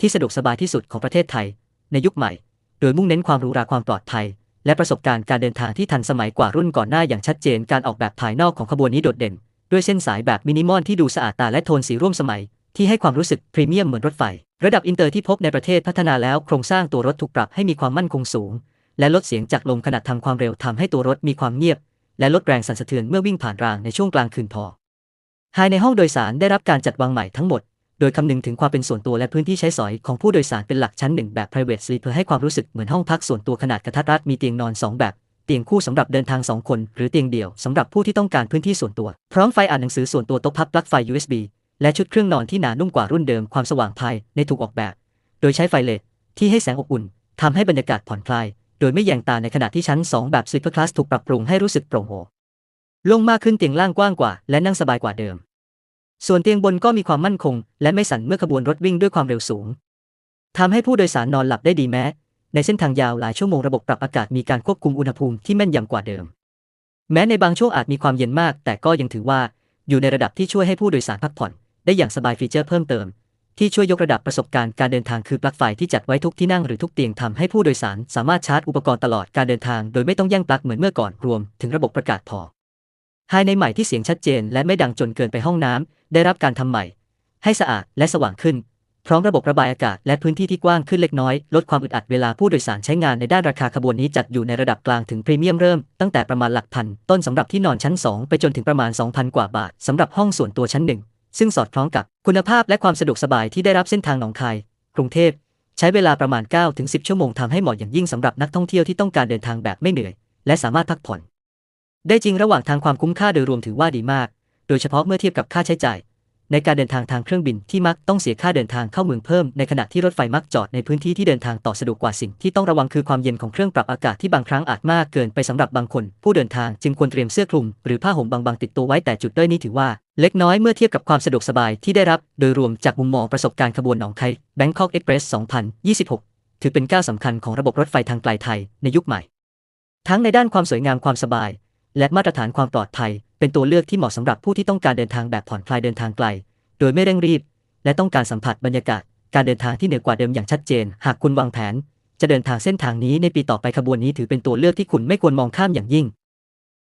ที่สะดวกสบายที่สุดของประเทศไทย ในยุคใหม่ โดยมุ่งเน้นความรูหราความปลอดภัย และประสบการณ์การเดินทางที่ทันสมัยกว่ารุ่นก่อนหน้าอย่างชัดเจนการออกแบบภายนอกของขบวนนี้โดดเด่น ด้วยเส้นสายแบบมินิมอลที่ดูสะอาดตาและโทนสีร่วมสมัย ที่ให้ความรู้สึกพรีเมียมเหมือนรถไฟ ระดับอินเตอร์ที่พบในประเทศพัฒนาแล้วโครงสร้างตัวรถถูกปรับให้มีความมั่นคงสูง และลดเสียงจากลมขณะทำความเร็วทำให้ตัวรถมีความเงียบ และลดแรงสั่นสะเทือนเมื่อวิ่งผ่านรางในช่วงกลางคืนพอภายในห้องโดยสารได้รับการจัดวางใหม่ทั้งหมด โดยคำนึงถึงความเป็นส่วนตัวและพื้นที่ใช้สอยของผู้โดยสารเป็นหลักชั้นหนึ่งแบบ private sleeper ให้ความรู้สึกเหมือนห้องพักส่วนตัวขนาดกระทัดรัดมีเตียงนอน 2 แบบเตียงคู่สำหรับเดินทาง 2 คน หรือเตียงเดี่ยวสำหรับผู้ที่ต้องการพื้นที่ส่วนตัว พร้อมไฟอ่านหนังสือส่วนตัวโต๊ะพับปลั๊กไฟ USB และชุดเครื่องนอนที่หนานุ่มกว่ารุ่นเดิมความสว่างภายในถูกออกแบบ โดยใช้ไฟเลดที่ให้แสงอบอุ่นทำให้บรรยากาศผ่อนคลาย โดยไม่แยงตาในขณะที่ชั้น 2 แบบ Sleeper Class ถูกปรับปรุงให้รู้สึกโปร่งโล่งโลงมากขึ้นเตียงล่างกว้างกว่า และนั่งสบายกว่าเดิม ส่วนเตียงบนก็มีความมั่นคง และไม่สั่นเมื่อขบวนรถวิ่งด้วยความเร็วสูงทำให้ผู้โดยสารนอนหลับได้ดีแม้ ในเส้นทางยาวหลายชั่วโมงระบบปรับอากาศมีการควบคุมอุณหภูมิที่แม่นยำกว่าเดิม แม้ในบางช่วงอาจมีความเย็นมาก แต่ก็ยังถือว่าอยู่ในระดับที่ช่วยให้ผู้โดยสารพักผ่อน ได้อย่างสบายฟีเจอร์เพิ่มเติม ที่ช่วยยกระดับประสบการณ์การเดินทางคือปลั๊กไฟที่จัดไว้ทุกที่นั่งหรือทุกเตียงทำให้ผู้โดยสารสามารถชาร์จอุปกรณ์ตลอดการเดินทาง โดยไม่ต้องแย่งปลั๊กเหมือนเมื่อก่อนรวม ถึงระบบประกาศพอ ภายในใหม่ที่เสียงชัดเจนและไม่ดังจนเกินไปห้องน้ำได้รับการทำใหม่ ให้สะอาดและสว่างขึ้น พร้อมระบบระบายอากาศและพื้นที่ที่กว้างขึ้นเล็กน้อย ลดความอึดอัดเวลาผู้โดยสารใช้งานในด้านราคาขบวนนี้จัดอยู่ในระดับกลางถึงพรีเมียมเริ่มตั้งแต่ประมาณหลักพันต้นสำหรับที่นอนชั้น 2 ไปจนถึงประมาณ 2,000 กว่าบาทสำหรับห้องส่วนตัวชั้นหนึ่งซึ่งสอดคล้องกับคุณภาพและความสะดวกสบายที่ได้รับเส้นทางหนองคาย กรุงเทพใช้เวลาประมาณ9-10 ชั่วโมงทำให้เหมาะอย่างยิ่งสำหรับนักท่องเที่ยวที่ต้องการเดินทางแบบไม่เหนื่อย และสามารถพักผ่อน ได้จริงระหว่างทางความคุ้มค่าโดยรวมถือว่าดีมาก โดยเฉพาะเมื่อเทียบกับค่าใช้จ่าย ในการเดินทางทางเครื่องบินที่มักต้องเสียค่าเดินทางเข้าเมืองเพิ่มในขณะที่รถไฟมักจอดในพื้นที่ที่เดินทางต่อสะดวกกว่าสิ่งที่ต้องระวังคือความเย็นของเครื่องปรับอากาศที่บางครั้งอาจมากเกินไปสำหรับบางคน ผู้เดินทางจึงควรเตรียมเสื้อคลุมหรือผ้าห่มบางๆติดตัวไว้แต่จุดด้อยนี้ถือว่า เล็กน้อยเมื่อเทียบกับความสะดวกสบายที่ได้รับ โดยรวมจากมุมมองประสบการณ์ขบวนหนองคาย Bangkok Express 2026 ถือเป็นก้าวสำคัญของระบบรถไฟทางไกลไทยในยุคใหม่ทั้งในด้านความสวยงามความสบาย และมาตรฐานความปลอดภัย เป็นตัวเลือกที่เหมาะสำหรับผู้ที่ต้องการเดินทางแบบผ่อนคลายเดินทางไกล โดยไม่เร่งรีบ และต้องการสัมผัสบรรยากาศ การเดินทางที่เหนือกว่าเดิมอย่างชัดเจน หากคุณวางแผน จะเดินทางเส้นทางนี้ในปีต่อไปขบวนนี้ถือเป็นตัวเลือกที่คุณไม่ควรมองข้ามอย่างยิ่ง